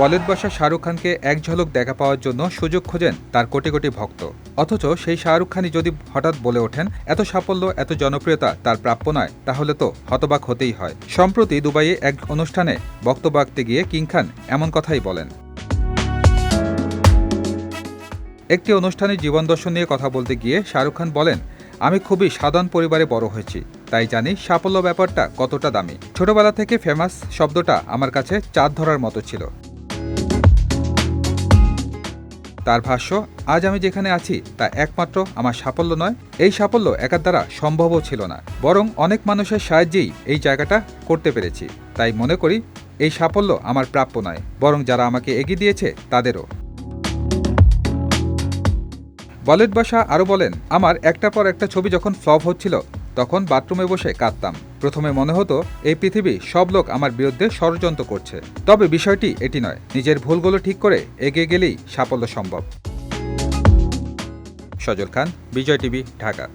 বলিউড বাসা শাহরুখ খানকে এক ঝলক দেখা পাওয়ার জন্য সুযোগ খোঁজেন তার কোটি কোটি ভক্ত। অথচ সেই শাহরুখ খানই যদি হঠাৎ বলে ওঠেন, এত সাফল্য, এত জনপ্রিয়তা তার প্রাপ্য নয়, তাহলে তো হতবাক হতেই হয়। সম্প্রতি দুবাইয়ে এক অনুষ্ঠানে বক্তব্য রাখতে গিয়ে কিং খান এমন কথাই বলেন। একটি অনুষ্ঠানে জীবন দর্শন নিয়ে কথা বলতে গিয়ে শাহরুখ খান বলেন, আমি খুবই সাধারণ পরিবারে বড় হয়েছি, তাই জানি সাফল্য ব্যাপারটা কতটা দামি। ছোটবেলা থেকে ফেমাস শব্দটা আমার কাছে চাঁদ ধরার মতো ছিল। তার ভাষ্য, আজ আমি যেখানে আছি, তা একমাত্র আমার সাফল্য নয়। এই সাফল্য একার দ্বারা সম্ভবও ছিল না। বরং অনেক মানুষের সাহায্যেই এই জায়গাটা করতে পেরেছি। তাই মনে করি, এই সাফল্য আমার প্রাপ্য নয়, বরং যারা আমাকে এগিয়ে দিয়েছে, তাদেরও। বলিউড বাসা আরও বলেন, আমার একটা পর একটা ছবি যখন ফ্লপ হচ্ছিল তখন বাথরুমে বসে কাঁদতাম। প্রথমে মনে হতো, এই পৃথিবী সব লোক আমার বিরুদ্ধে ষড়যন্ত্র করছে। তবে বিষয়টি এটি নয়, নিজের ভুলগুলো ঠিক করে এগিয়ে গেলেই সাফল্য সম্ভব। সজল খান, বিজয় টিভি, ঢাকা।